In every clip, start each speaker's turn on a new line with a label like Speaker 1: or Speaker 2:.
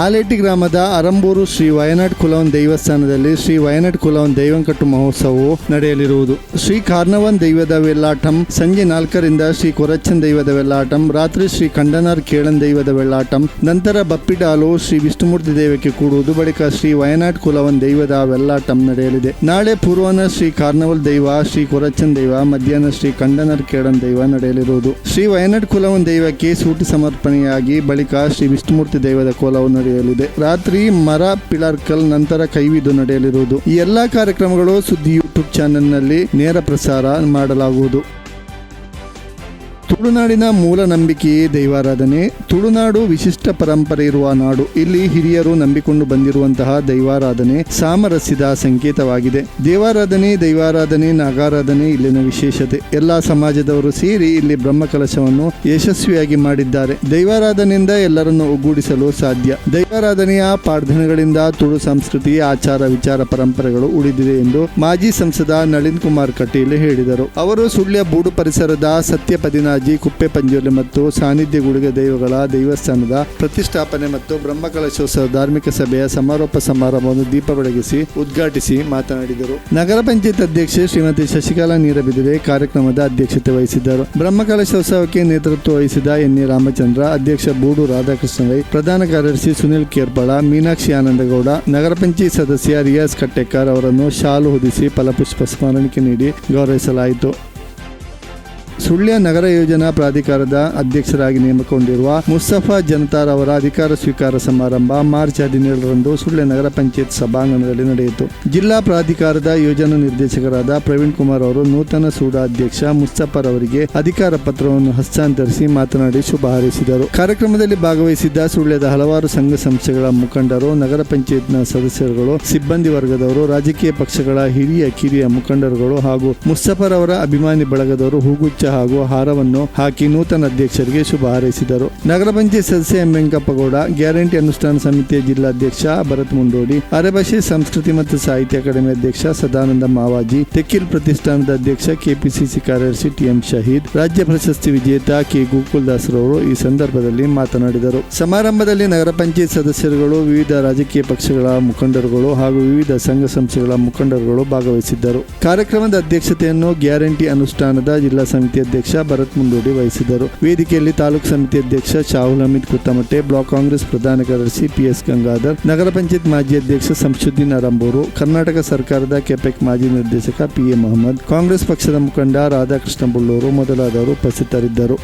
Speaker 1: ಆಲೇಟಿ ಗ್ರಾಮದ ಅರಂಬೂರು ಶ್ರೀ ವಯನಾಡ್ ಕುಲವನ್ ದೇವಸ್ಥಾನದಲ್ಲಿ ಶ್ರೀ ವಯನಾಡ್ ಕುಲವನ್ ದೈವಂಕಟ್ಟು ಮಹೋತ್ಸವವು ನಡೆಯಲಿರುವುದು. ಶ್ರೀ ಕಾರ್ನವನ್ ದೈವದ ವೆಲ್ಲಾಟಂ, ಸಂಜೆ ನಾಲ್ಕರಿಂದ ಶ್ರೀ ಕೊರಚ್ಚನ್ ದೈವದ ವೆಲ್ಲಾಟಂ, ರಾತ್ರಿ ಶ್ರೀ ಕಂಡನಾರ್ ಕೇಳನ್ ದೈವದ ವೆಲ್ಲಾಟಂ, ನಂತರ ಬಪ್ಪಿಡಾಲು ಶ್ರೀ ವಿಷ್ಣುಮೂರ್ತಿ ದೇವಕ್ಕೆ ಕೂಡುವುದು, ಬಳಿಕ ಶ್ರೀ ವಯನಾಡ್ ಕುಲವನ್ ದೈವದ ವೆಲ್ಲಾಟಂ ನಡೆಯಲಿದೆ. ನಾಳೆ ಪೂರ್ವನ ಶ್ರೀ ಕಾರ್ನವಲ್ ದೈವ, ಶ್ರೀ ಕೊರಚ್ಚನ್ ದೈವ, ಮಧ್ಯಾಹ್ನ ಶ್ರೀ ಕಂಡನರ್ ಕೇಳನ್ ದೈವ ನಡೆಯಲಿರುವುದು. ಶ್ರೀ ವಯನಾಡ್ ಕುಲವನ್ ದೈವಕ್ಕೆ ಸೂಟಿ ಸಮರ್ಪಣೆಯಾಗಿ ಬಳಿಕ ಶ್ರೀ ವಿಷ್ಣುಮೂರ್ತಿ ದೈವದ ಕೋಲವು ನಡೆಯಲಿದೆ. ರಾತ್ರಿ ಮರ ಪಿಳಾರ್ಕಲ್ ನಂತರ ಕೈವಿದು ನಡೆಯಲಿರುವುದು. ಈ ಎಲ್ಲಾ ಕಾರ್ಯಕ್ರಮಗಳು ಸುದ್ದಿ ಯೂಟ್ಯೂಬ್ ಚಾನೆಲ್ನಲ್ಲಿ ನೇರ ಪ್ರಸಾರ ಮಾಡಲಾಗುವುದು. ತುಳುನಾಡಿನ ಮೂಲ ನಂಬಿಕೆಯೇ ದೈವಾರಾಧನೆ. ತುಳುನಾಡು ವಿಶಿಷ್ಟ ಪರಂಪರೆ ಇರುವ ನಾಡು. ಇಲ್ಲಿ ಹಿರಿಯರು ನಂಬಿಕೊಂಡು ಬಂದಿರುವಂತಹ ದೈವಾರಾಧನೆ ಸಾಮರಸ್ಯದ ಸಂಕೇತವಾಗಿದೆ. ದೇವಾರಾಧನೆ, ದೈವಾರಾಧನೆ, ನಾಗಾರಾಧನೆ ಇಲ್ಲಿನ ವಿಶೇಷತೆ. ಎಲ್ಲಾ ಸಮಾಜದವರು ಸೇರಿ ಇಲ್ಲಿ ಬ್ರಹ್ಮಕಲಶವನ್ನು ಯಶಸ್ವಿಯಾಗಿ ಮಾಡಿದ್ದಾರೆ. ದೈವಾರಾಧನೆಯಿಂದ ಎಲ್ಲರನ್ನು ಒಗ್ಗೂಡಿಸಲು ಸಾಧ್ಯ. ದೈವಾರಾಧನೆಯ ಪ್ರಾರ್ಥನೆಗಳಿಂದ ತುಳು ಸಂಸ್ಕೃತಿ, ಆಚಾರ, ವಿಚಾರ, ಪರಂಪರೆಗಳು ಉಳಿದಿದೆ ಎಂದು ಮಾಜಿ ಸಂಸದ ನಳಿನ್ ಕುಮಾರ್ ಕಟೀಲ್ ಹೇಳಿದರು. ಅವರು ಸುಳ್ಯ ಬೂಡು ಪರಿಸರದ ಸತ್ಯ ಪದಿನಾಜಿ ಕುಪ್ಪೆ ಪಂಜೋಲಿ ಮತ್ತು ಸಾನ್ನಿಧ್ಯ ಗುಡುಗ ದೈವಗಳ ದೈವಸ್ಥಾನದ ಪ್ರತಿಷ್ಠಾಪನೆ ಮತ್ತು ಬ್ರಹ್ಮಕಲಶೋತ್ಸವ ಧಾರ್ಮಿಕ ಸಭೆಯ ಸಮಾರೋಪ ಸಮಾರಂಭವನ್ನು ದೀಪ ಬೆಳಗಿಸಿ ಉದ್ಘಾಟಿಸಿ ಮಾತನಾಡಿದರು. ನಗರ ಪಂಚಾಯತ್ ಅಧ್ಯಕ್ಷೆ ಶ್ರೀಮತಿ ಶಶಿಕಲಾ ನೀರಬಿದಿರೆ ಕಾರ್ಯಕ್ರಮದ ಅಧ್ಯಕ್ಷತೆ ವಹಿಸಿದ್ದರು. ಬ್ರಹ್ಮಕಲಶೋತ್ಸವಕ್ಕೆ ನೇತೃತ್ವ ವಹಿಸಿದ ಎನ್ ಎ ರಾಮಚಂದ್ರ, ಅಧ್ಯಕ್ಷ ಬೂಡು ರಾಧಾಕೃಷ್ಣ ರೈ ಪ್ರಧಾನ ಕಾರ್ಯದರ್ಶಿ ಸುನಿಲ್ ಕೇರ್ಪಾಳ, ಮೀನಾಕ್ಷಿ ಆನಂದಗೌಡ, ನಗರ ಪಂಚಾಯತ್ ಸದಸ್ಯ ರಿಯಾಸ್ ಕಟ್ಟೆಕರ್ ಅವರನ್ನು ಶಾಲು ಹೊದಿಸಿ ಫಲಪುಷ್ಪ ಸ್ಮರಣಿಕೆ ನೀಡಿ ಗೌರವಿಸಲಾಯಿತು. ಸುಳ್ಯ ನಗರ ಯೋಜನಾ ಪ್ರಾಧಿಕಾರದ ಅಧ್ಯಕ್ಷರಾಗಿ ನೇಮಕಗೊಂಡಿರುವ ಮುಸ್ತಫಾ ಜನತಾರ್ ಅವರ ಅಧಿಕಾರ ಸ್ವೀಕಾರ ಸಮಾರಂಭ ಮಾರ್ಚ್ ಹದಿನೇಳರಂದು ಸುಳ್ಯ ನಗರ ಪಂಚಾಯತ್ ಸಭಾಂಗಣದಲ್ಲಿ ನಡೆಯಿತು. ಜಿಲ್ಲಾ ಪ್ರಾಧಿಕಾರದ ಯೋಜನಾ ನಿರ್ದೇಶಕರಾದ ಪ್ರವೀಣ್ ಕುಮಾರ್ ಅವರು ನೂತನ ಸೂಡ ಅಧ್ಯಕ್ಷ ಮುಸ್ತಫರ್ ಅವರಿಗೆ ಅಧಿಕಾರ ಪತ್ರವನ್ನು ಹಸ್ತಾಂತರಿಸಿ ಮಾತನಾಡಿ ಶುಭ ಹಾರೈಸಿದರು. ಕಾರ್ಯಕ್ರಮದಲ್ಲಿ ಭಾಗವಹಿಸಿದ್ದ ಸುಳ್ಯದ ಹಲವಾರು ಸಂಘ ಸಂಸ್ಥೆಗಳ ಮುಖಂಡರು, ನಗರ ಪಂಚಾಯತ್ನ ಸದಸ್ಯರುಗಳು, ಸಿಬ್ಬಂದಿ ವರ್ಗದವರು, ರಾಜಕೀಯ ಪಕ್ಷಗಳ ಹಿರಿಯ ಕಿರಿಯ ಮುಖಂಡರುಗಳು ಹಾಗೂ ಮುಸ್ತಫರ್ ಅವರ ಅಭಿಮಾನಿ ಬಳಗದವರು ಹೂಗುಚ್ಚ ಹಾಗೂ ಹಾರವನ್ನು ಹಾಕಿ ನೂತನ ಅಧ್ಯಕ್ಷರಿಗೆ ಶುಭ ಹಾರೈಸಿದರು. ನಗರ ಪಂಚಾಯತ್ ಸದಸ್ಯ ಎಂ ವೆಂಕಪ್ಪಗೌಡ, ಗ್ಯಾರಂಟಿ ಅನುಷ್ಠಾನ ಸಮಿತಿಯ ಜಿಲ್ಲಾಧ್ಯಕ್ಷ ಭರತ್ ಮುಂಡೋಡಿ, ಅರೆಭಾಷೆ, ಸಂಸ್ಕೃತಿ ಮತ್ತು ಸಾಹಿತ್ಯ ಅಕಾಡೆಮಿ ಅಧ್ಯಕ್ಷ ಸದಾನಂದ ಮಾವಾಜಿ, ತೆಕ್ಕಿಲ್ ಪ್ರತಿಷ್ಠಾನದ ಅಧ್ಯಕ್ಷ ಕೆಪಿಸಿಸಿ ಕಾರ್ಯದರ್ಶಿ ಟಿಎಂ ಶಹೀದ್, ರಾಜ್ಯ ಪ್ರಶಸ್ತಿ ವಿಜೇತ ಕೆ ಗೋಕುಲ್ದಾಸ್ರವರು ಈ ಸಂದರ್ಭದಲ್ಲಿ ಮಾತನಾಡಿದರು. ಸಮಾರಂಭದಲ್ಲಿ ನಗರ ಪಂಚಾಯತ್ ಸದಸ್ಯರುಗಳು, ವಿವಿಧ ರಾಜಕೀಯ ಪಕ್ಷಗಳ ಮುಖಂಡರುಗಳು ಹಾಗೂ ವಿವಿಧ ಸಂಘ ಸಂಸ್ಥೆಗಳ ಮುಖಂಡರುಗಳು ಭಾಗವಹಿಸಿದ್ದರು. ಕಾರ್ಯಕ್ರಮದ ಅಧ್ಯಕ್ಷತೆಯನ್ನು ಗ್ಯಾರಂಟಿ ಅನುಷ್ಠಾನದ ಜಿಲ್ಲಾ ಅಧ್ಯಕ್ಷ ಭರತ್ ಮುಂದೋಡಿ ವಹಿಸಿದರು ವೇದಿಕೆಯಲ್ಲಿ ತಾಲೂಕು ಸಮಿತಿ ಅಧ್ಯಕ್ಷ ಶಾಹುಲ್ ಹಮೀದ್ ಕುತ್ತಮಟ್ಟೆ, ಬ್ಲಾಕ್ ಕಾಂಗ್ರೆಸ್ ಪ್ರಧಾನ ಕಾರ್ಯದರ್ಶಿ ಪಿಎಸ್ ಗಂಗಾಧರ್, ನಗರ ಪಂಚಾಯತ್ ಮಾಜಿ ಅಧ್ಯಕ್ಷ ಸಂಶುದ್ದೀನ್ ಅರಂಬೂರು, ಕರ್ನಾಟಕ ಸರ್ಕಾರದ ಕೆಪೆಕ್ ಮಾಜಿ ನಿರ್ದೇಶಕ ಪಿಎ ಮಹಮ್ಮದ್ ಕಾಂಗ್ರೆಸ್ ಪಕ್ಷದ ಮುಖಂಡ ರಾಧಾಕೃಷ್ಣ ಬುಳ್ಳೂರು ಮೊದಲಾದವರು ಉಪಸ್ಥಿತರಿದ್ದರು.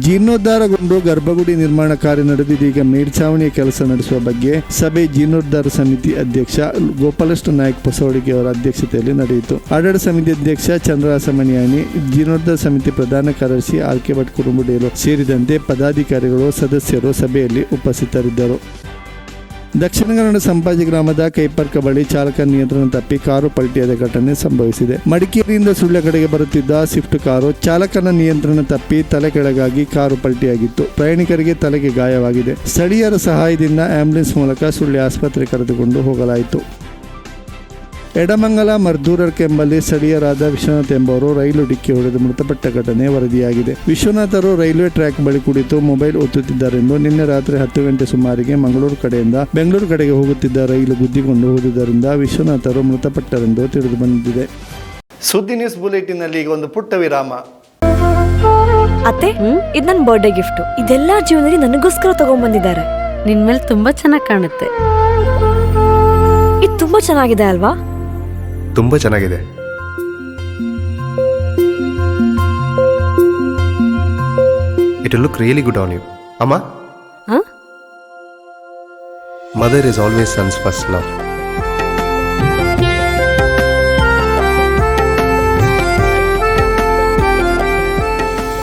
Speaker 1: ಜೀರ್ಣೋದ್ಧಾರಗೊಂಡು ಗರ್ಭಗುಡಿ ನಿರ್ಮಾಣ ಕಾರ್ಯ ನಡೆದಿದೀಗ ಮೇಲ್ಛಾವಣಿಯ ಕೆಲಸ ನಡೆಸುವ ಬಗ್ಗೆ ಸಭೆ ಜೀರ್ಣೋದ್ಧಾರ ಸಮಿತಿ ಅಧ್ಯಕ್ಷ ಗೋಪಾಲಕೃಷ್ಣ ನಾಯಕ್ ಬಸವಡಿಗೆ ಅವರ ಅಧ್ಯಕ್ಷತೆಯಲ್ಲಿ ನಡೆಯಿತು. ಆಡಳಿತ ಸಮಿತಿ ಅಧ್ಯಕ್ಷ ಚಂದ್ರಹಾಸ ಮಣಿಯಾನಿ ಜೀರ್ಣೋದ್ಧಾರ ಸಮಿತಿ ಪ್ರಧಾನ ಕಾರ್ಯದರ್ಶಿ ಆರ್ ಕೆ ಭಟ್ ಕುರುಂಬುಡೇರು ಸೇರಿದಂತೆ ಪದಾಧಿಕಾರಿಗಳು, ಸದಸ್ಯರು ಸಭೆಯಲ್ಲಿ ಉಪಸ್ಥಿತರಿದ್ದರು. ದಕ್ಷಿಣ ಕನ್ನಡ ಸಂಪಾಜಿ ಗ್ರಾಮದ ಕೈಪರ್ಕ ಬಳಿ ಚಾಲಕ ನಿಯಂತ್ರಣ ತಪ್ಪಿ ಕಾರು ಪಲ್ಟಿಯಾದ ಘಟನೆ ಸಂಭವಿಸಿದೆ. ಮಡಿಕೇರಿಯಿಂದ ಸುಳ್ಯ ಕಡೆಗೆ ಬರುತ್ತಿದ್ದ ಸ್ವಿಫ್ಟ್ ಕಾರು ಚಾಲಕನ ನಿಯಂತ್ರಣ ತಪ್ಪಿ ತಲೆ ಕೆಳಗಾಗಿ ಕಾರು ಪಲ್ಟಿಯಾಗಿತ್ತು. ಪ್ರಯಾಣಿಕರಿಗೆ ತಲೆಗೆ ಗಾಯವಾಗಿದೆ. ಸ್ಥಳೀಯರ ಸಹಾಯದಿಂದ ಆಂಬ್ಯುಲೆನ್ಸ್ ಮೂಲಕ ಸುಳ್ಯ ಆಸ್ಪತ್ರೆ ಕರೆದುಕೊಂಡು ಹೋಗಲಾಯಿತು. ಎಡಮಂಗಲ ಮರ್ದೂರರ್ ಎಂಬಲ್ಲಿ ಸ್ಥಳೀಯರಾದ ವಿಶ್ವನಾಥ್ ಎಂಬವರು ರೈಲು ಡಿಕ್ಕಿ ಹೊಡೆದು ಮೃತಪಟ್ಟ ಘಟನೆ ವರದಿಯಾಗಿದೆ. ವಿಶ್ವನಾಥರು ರೈಲ್ವೆ ಟ್ರ್ಯಾಕ್ ಬಳಿ ಕುಳಿತು ಮೊಬೈಲ್ ಒತ್ತುತ್ತಿದ್ದಾರೆಂದು ನಿನ್ನೆ ರಾತ್ರಿ ಹತ್ತು ಗಂಟೆ ಸುಮಾರಿಗೆ ಮಂಗಳೂರು ಕಡೆಯಿಂದ ಬೆಂಗಳೂರು ಕಡೆಗೆ ಹೋಗುತ್ತಿದ್ದ ರೈಲು ಗುದ್ದಿಕೊಂಡು ಹೋದುದರಿಂದ ವಿಶ್ವನಾಥರು ಮೃತಪಟ್ಟರೆಂದು ತಿಳಿದು ಬಂದಿದೆ.
Speaker 2: ಸುದ್ದಿ ನ್ಯೂಸ್ ಬುಲೆಟಿನಲ್ಲಿ ಈಗ ಒಂದು ಪುಟ್ಟ ವಿರಾಮ.
Speaker 3: ಅತ್ತೆ ಇದು ನನ್ನ ಬರ್ಡೇ ಗಿಫ್ಟ್ ಇದೆಲ್ಲ ಜೀವನದಲ್ಲಿ ನನಗೋಸ್ಕರ ತಗೊಂಡ್ಬಂದಿದ್ದಾರೆ
Speaker 4: ನಿನ್ ಮೇಲೆ ತುಂಬಾ ಚೆನ್ನಾಗಿ ಕಾಣುತ್ತೆ.
Speaker 3: ಇದು ತುಂಬಾ ಚೆನ್ನಾಗಿದೆ ಅಲ್ವಾ?
Speaker 5: ತುಂಬ ಚೆನ್ನಾಗಿದೆ. It look really good on you ಅಮ್ಮ?
Speaker 4: ಹ?
Speaker 5: Mother is always sons first love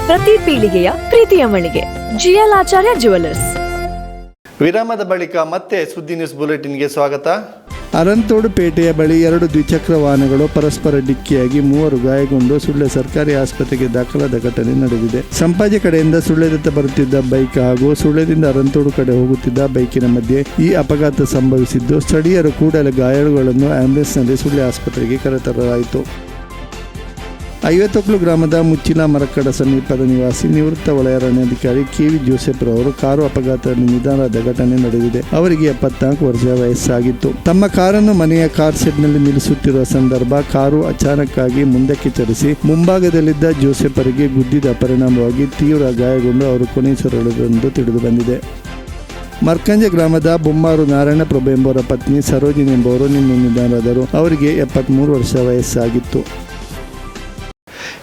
Speaker 3: ಪ್ರತಿ ಪೀಳಿಗೆಯ ಪ್ರೀತಿಯ ಮಳಿಗೆ. ಜಿಎಲ್ ಆಚಾರ್ಯ ಜುವೆಲ್ಲರ್ಸ್
Speaker 2: ವಿರಾಮದ ಬಳಿಕ ಮತ್ತೆ ಸುದ್ದಿ ನ್ಯೂಸ್ ಬುಲೆಟಿನ್ಗೆ ಸ್ವಾಗತ.
Speaker 1: ಅರಂತೋಡು ಪೇಟೆಯ ಬಳಿ ಎರಡು ದ್ವಿಚಕ್ರ ವಾಹನಗಳು ಪರಸ್ಪರ ಡಿಕ್ಕಿಯಾಗಿ ಮೂವರು ಗಾಯಗೊಂಡು ಸುಳ್ಯ ಸರ್ಕಾರಿ ಆಸ್ಪತ್ರೆಗೆ ದಾಖಲಾದ ಘಟನೆ ನಡೆದಿದೆ. ಸಂಪಾಜಿ ಕಡೆಯಿಂದ ಸುಳ್ಯದತ್ತ ಬರುತ್ತಿದ್ದ ಬೈಕ್ ಹಾಗೂ ಸುಳ್ಳೆದಿಂದ ಅರಂತೋಡು ಕಡೆ ಹೋಗುತ್ತಿದ್ದ ಬೈಕಿನ ಮಧ್ಯೆ ಈ ಅಪಘಾತ ಸಂಭವಿಸಿದ್ದು, ಸ್ಥಳೀಯರು ಕೂಡಲೇ ಗಾಯಾಳುಗಳನ್ನು ಆಂಬ್ಯುಲೆನ್ಸ್ನಲ್ಲಿ ಸುಳ್ಳೆ ಆಸ್ಪತ್ರೆಗೆ ಕರೆತರಲಾಯಿತು. ಐವತ್ತೊಕ್ಲು ಗ್ರಾಮದ ಮುಚ್ಚಿನ ಮರಕ್ಕಡ ಸಮೀಪದ ನಿವಾಸಿ ನಿವೃತ್ತ ವಲಯ ಅರಣ್ಯಾಧಿಕಾರಿ ಕೆ ವಿ ಜೋಸೆಫ್ ರವರು ಕಾರು ಅಪಘಾತದಲ್ಲಿ ನಿಧನರಾದ ಘಟನೆ ನಡೆದಿದೆ. ಅವರಿಗೆ ಎಪ್ಪತ್ನಾಲ್ಕು ವರ್ಷ ವಯಸ್ಸಾಗಿತ್ತು. ತಮ್ಮ ಕಾರನ್ನು ಮನೆಯ ಕಾರ್ ಶೆಡ್ನಲ್ಲಿ ನಿಲ್ಲಿಸುತ್ತಿರುವ ಸಂದರ್ಭ ಕಾರು ಅಚಾನಕ್ಕಾಗಿ ಮುಂದಕ್ಕೆ ಚಲಿಸಿ ಮುಂಭಾಗದಲ್ಲಿದ್ದ ಜೋಸೆಫರಿಗೆ ಗುದ್ದಿದ ಪರಿಣಾಮವಾಗಿ ತೀವ್ರ ಗಾಯಗೊಂಡು ಅವರು ಕೊನೆಯುಸಿರೆಳೆದೆಂದು ತಿಳಿದು ಬಂದಿದೆ. ಮರ್ಕಂಜ ಗ್ರಾಮದ ಬೊಮ್ಮಾರು ನಾರಾಯಣ ಪ್ರಭು ಎಂಬವರ ಪತ್ನಿ ಸರೋಜಿನಿ ಎಂಬುವರು ನಿನ್ನೆ ನಿಧನರಾದರು. ಅವರಿಗೆ ಎಪ್ಪತ್ತ್ಮೂರು ವರ್ಷ ವಯಸ್ಸಾಗಿತ್ತು.